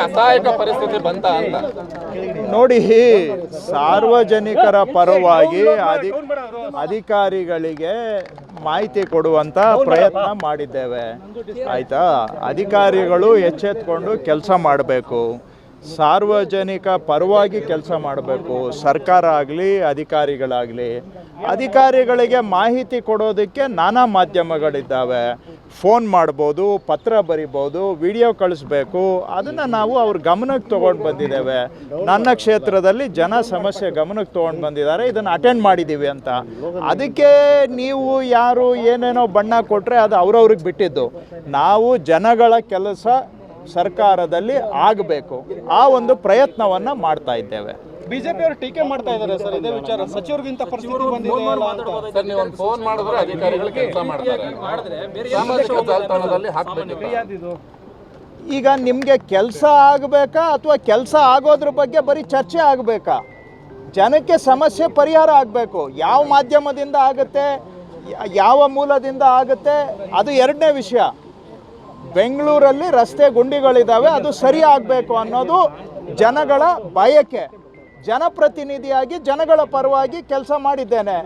ಅಸಹಾಯಕ ಪರಿಸ್ಥಿತಿ ಬಂತ ಅಂತ. ನೋಡಿ, ಸಾರ್ವಜನಿಕರ ಪರವಾಗಿ ಅಧಿ, ಅಧಿಕಾರಿಗಳಿಗೆ ಮಾಹಿತಿ ಕೊಡುವಂತ ಪ್ರಯತ್ನ ಮಾಡಿದ್ದೇವೆ. ಆಯ್ತಾ? ಅಧಿಕಾರಿಗಳು ಎಚ್ಚೆತ್ಕೊಂಡು ಕೆಲಸ ಮಾಡಬೇಕು. ಸಾರ್ವಜನಿಕ ಪರವಾಗಿ ಕೆಲಸ ಮಾಡಬೇಕು. ಸರ್ಕಾರ ಆಗಲಿ, ಅಧಿಕಾರಿಗಳಾಗಲಿ. ಅಧಿಕಾರಿಗಳಿಗೆ ಮಾಹಿತಿ ಕೊಡೋದಕ್ಕೆ ನಾನಾ ಮಾಧ್ಯಮಗಳಿದ್ದಾವೆ. ಫೋನ್ ಮಾಡ್ಬೋದು, ಪತ್ರ ಬರಿಬೋದು, ವಿಡಿಯೋ ಕಳಿಸ್ಬೇಕು. ಅದನ್ನು ನಾವು ಅವ್ರ ಗಮನಕ್ಕೆ ತೊಗೊಂಡು ಬಂದಿದ್ದೇವೆ. ನನ್ನ ಕ್ಷೇತ್ರದಲ್ಲಿ ಜನ ಸಮಸ್ಯೆ ಗಮನಕ್ಕೆ ತೊಗೊಂಡು ಬಂದಿದ್ದಾರೆ, ಇದನ್ನು ಅಟೆಂಡ್ ಮಾಡಿದ್ದೀವಿ ಅಂತ. ಅದಕ್ಕೆ ನೀವು ಯಾರು ಏನೇನೋ ಬಣ್ಣ ಕೊಟ್ಟರೆ ಅದು ಅವ್ರವ್ರಿಗೆ ಬಿಟ್ಟಿದ್ದು. ನಾವು ಜನಗಳ ಕೆಲಸ ಸರ್ಕಾರದಲ್ಲಿ ಆಗಬೇಕು. ಆ ಒಂದು ಪ್ರಯತ್ನವನ್ನು ಮಾಡ್ತಾ ಇದ್ದೇವೆ. ಬಿಜೆಪಿ ಅವರು ಟೀಕೆ ಮಾಡ್ತಾ ಇದ್ದಾರೆ ಸರ್ ಇದೇ ವಿಚಾರ. ಸಚಿವರಿಗಿಂತ ಪರಿಸ್ಥಿತಿ ಬಂದಿದೆ ಸರ್ ನೀವು ಒಂದು ಫೋನ್ ಮಾಡಿದ್ರೆ ಅಧಿಕಾರಿಗಳು ಕೆಲಸ ಮಾಡ್ತಾರೆ. ಸಾಮಾಜಿಕ ಜಾಲತಾಣದಲ್ಲಿ ಹಾಕ್ಬೇಕಿತ್ತು ಈಗ ನಿಮಗೆ ಕೆಲಸ ಆಗಬೇಕಾ ಅಥವಾ ಕೆಲಸ ಆಗೋದ್ರ ಬಗ್ಗೆ ಬರೀ ಚರ್ಚೆ ಆಗಬೇಕಾ? ಜನಕ್ಕೆ ಸಮಸ್ಯೆ ಪರಿಹಾರ ಆಗಬೇಕು. ಯಾವ ಮಾಧ್ಯಮದಿಂದ ಆಗುತ್ತೆ? ಯಾವ ಮೂಲದಿಂದ ಆಗುತ್ತೆ? ಅದು ಎರಡನೇ ವಿಷಯ. ಬೆಂಗಳೂರಲ್ಲಿ ರಸ್ತೆ ಗುಂಡಿಗಳಿದ್ದಾವೆ ಅದು ಸರಿ ಆಗಬೇಕು ಅನ್ನೋದು ಜನಗಳ ಬಯಕೆ. ಜನಪ್ರತಿನಿಧಿಯಾಗಿ ಜನಗಳ ಪರವಾಗಿ ಕೆಲಸ ಮಾಡಿದ್ದೇನೆ.